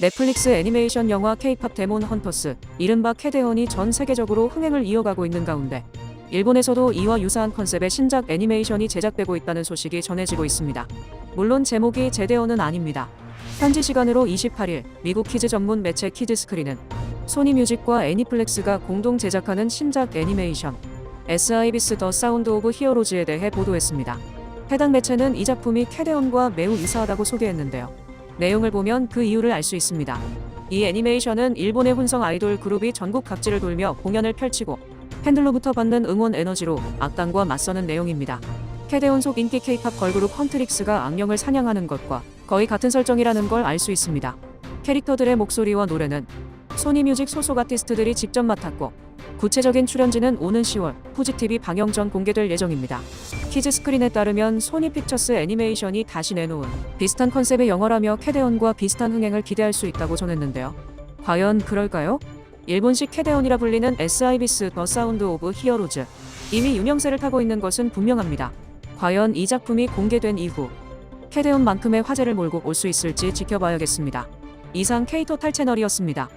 넷플릭스 애니메이션 영화 K-팝 데몬 헌터스, 이른바 캐데언이 전 세계적으로 흥행을 이어가고 있는 가운데 일본에서도 이와 유사한 컨셉의 신작 애니메이션이 제작되고 있다는 소식이 전해지고 있습니다. 물론 제목이 제데언은 아닙니다. 현지 시간으로 28일 미국 키즈 전문 매체 키즈스크린은 소니 뮤직과 애니플렉스가 공동 제작하는 신작 애니메이션 SIBS 더 사운드 오브 히어로즈에 대해 보도했습니다. 해당 매체는 이 작품이 캐데온과 매우 유사하다고 소개했는데요. 내용을 보면 그 이유를 알 수 있습니다. 이 애니메이션은 일본의 혼성 아이돌 그룹이 전국 각지를 돌며 공연을 펼치고 팬들로부터 받는 응원 에너지로 악당과 맞서는 내용입니다. 캐데온 속 인기 K-팝 걸그룹 헌트릭스가 악령을 사냥하는 것과 거의 같은 설정이라는 걸 알 수 있습니다. 캐릭터들의 목소리와 노래는 소니뮤직 소속 아티스트들이 직접 맡았고 구체적인 출연진은 오는 10월 후지TV 방영 전 공개될 예정입니다. 키즈 스크린에 따르면 소니 픽처스 애니메이션이 다시 내놓은 비슷한 컨셉의 영화라며 캐데온과 비슷한 흥행을 기대할 수 있다고 전했는데요. 과연 그럴까요? 일본식 캐데온이라 불리는 SIBS 더 사운드 오브 히어로즈 이미 유명세를 타고 있는 것은 분명합니다. 과연 이 작품이 공개된 이후 캐데온만큼의 화제를 몰고 올 수 있을지 지켜봐야겠습니다. 이상 K 토탈 채널이었습니다.